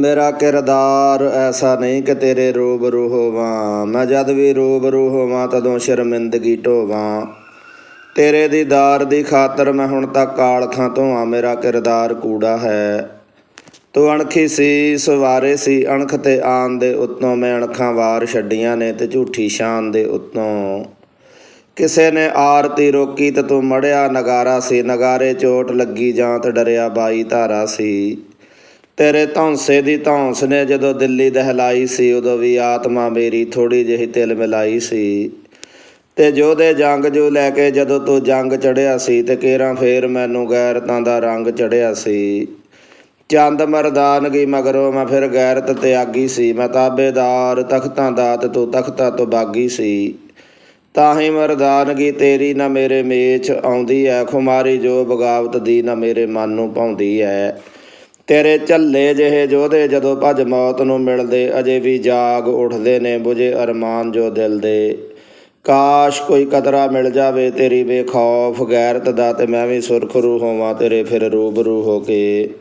ਮੇਰਾ ਕਿਰਦਾਰ ਐਸਾ ਨਹੀਂ ਕਿ ਤੇਰੇ ਰੂਬਰੂ ਹੋਵਾਂ। ਮੈਂ ਜਦ ਵੀ ਰੂਬਰੂ ਹੋਵਾਂ ਤਦੋਂ ਸ਼ਰਮਿੰਦਗੀ ਢੋਵਾਂ। ਤੇਰੇ ਦੀਦਾਰ ਦੀ ਖਾਤਰ ਮੈਂ ਹੁਣ ਤੱਕ ਕਾਲਖਾਂ ਤੋਂ ਆ ਮੇਰਾ ਕਿਰਦਾਰ ਕੂੜਾ ਹੈ। ਤੂੰ ਅਣਖੀ ਸੀ, ਸਵਾਰੇ ਸੀ, ਅਣਖ ਤੇ ਆਨ ਦੇ ਉੱਤੋਂ ਮੈਂ ਅਣਖਾਂ ਵਾਰ ਛੱਡੀਆਂ ਨੇ ਤੇ ਝੂਠੀ ਸ਼ਾਨ ਦੇ ਉੱਤੋਂ। ਕਿਸੇ ਨੇ ਆਰਤੀ ਰੋਕੀ ਤੇ ਤੂੰ ਮੜਿਆ ਨਗਾਰਾ ਸੀ। ਨਗਾਰੇ ਚੋਟ ਲੱਗੀ ਜਾਂ ਤੇ ਡਰਿਆ ਬਾਈ ਧਾਰਾ ਸੀ। ਤੇਰੇ ਧੌਂਸੇ ਦੀ ਧੌਂਸ ਨੇ ਜਦੋਂ ਦਿੱਲੀ ਦਹਿਲਾਈ ਸੀ, ਉਦੋਂ ਵੀ ਆਤਮਾ ਮੇਰੀ ਥੋੜੀ ਜਿਹੀ ਤਿਲ ਮਿਲਾਈ ਸੀ। ਤੇ ਜੋਧੇ ਜੰਗ ਜੋ ਲੈ ਕੇ ਜਦੋਂ ਤੂੰ ਜੰਗ ਚੜਿਆ ਸੀ, ਤੇ ਕੇਰਾਂ ਫੇਰ ਮੈਨੂੰ ਗੈਰਤਾਂ ਦਾ ਰੰਗ ਚੜਿਆ ਸੀ। ਚੰਦ ਮਰਦਾਨਗੀ ਮਗਰੋਂ ਮੈਂ ਫਿਰ ਗੈਰਤ ਤਿਆਗੀ ਸੀ। ਮੈਂ ਤਾਬੇਦਾਰ ਤਖਤਾਂ ਦਾ ਤੇ ਤੂੰ ਤਖਤਾਂ ਤੋਂ ਬਾਗੀ ਸੀ। ਤਾਂ ਹੀ ਮਰਦਾਨਗੀ ਤੇਰੀ ਨਾ ਮੇਰੇ ਮੇਚ ਆਉਂਦੀ ਐ, ਖੁਮਾਰੀ ਜੋ ਬਗਾਵਤ ਦੀ ਨਾ ਮੇਰੇ ਮਨ ਨੂੰ ਪਾਉਂਦੀ ਐ। ਤੇਰੇ ਝੱਲੇ ਜਿਹੇ ਜੋਧੇ ਜਦੋਂ ਭੱਜ ਮੌਤ ਨੂੰ ਮਿਲਦੇ, ਅਜੇ ਵੀ ਜਾਗ ਉੱਠਦੇ ਨੇ ਬੁਝੇ ਅਰਮਾਨ ਜੋ ਦਿਲ ਦੇ। ਕਾਸ਼ ਕੋਈ ਕਤਰਾ ਮਿਲ ਜਾਵੇ ਤੇਰੀ ਬੇਖੌਫ, ਗੈਰਤ ਦਾ ਤੇ ਮੈਂ ਵੀ ਸੁਰਖਰੂ ਹੋਵਾਂ, ਤੇਰੇ ਫਿਰ ਰੂਬਰੂ ਹੋ ਕੇ।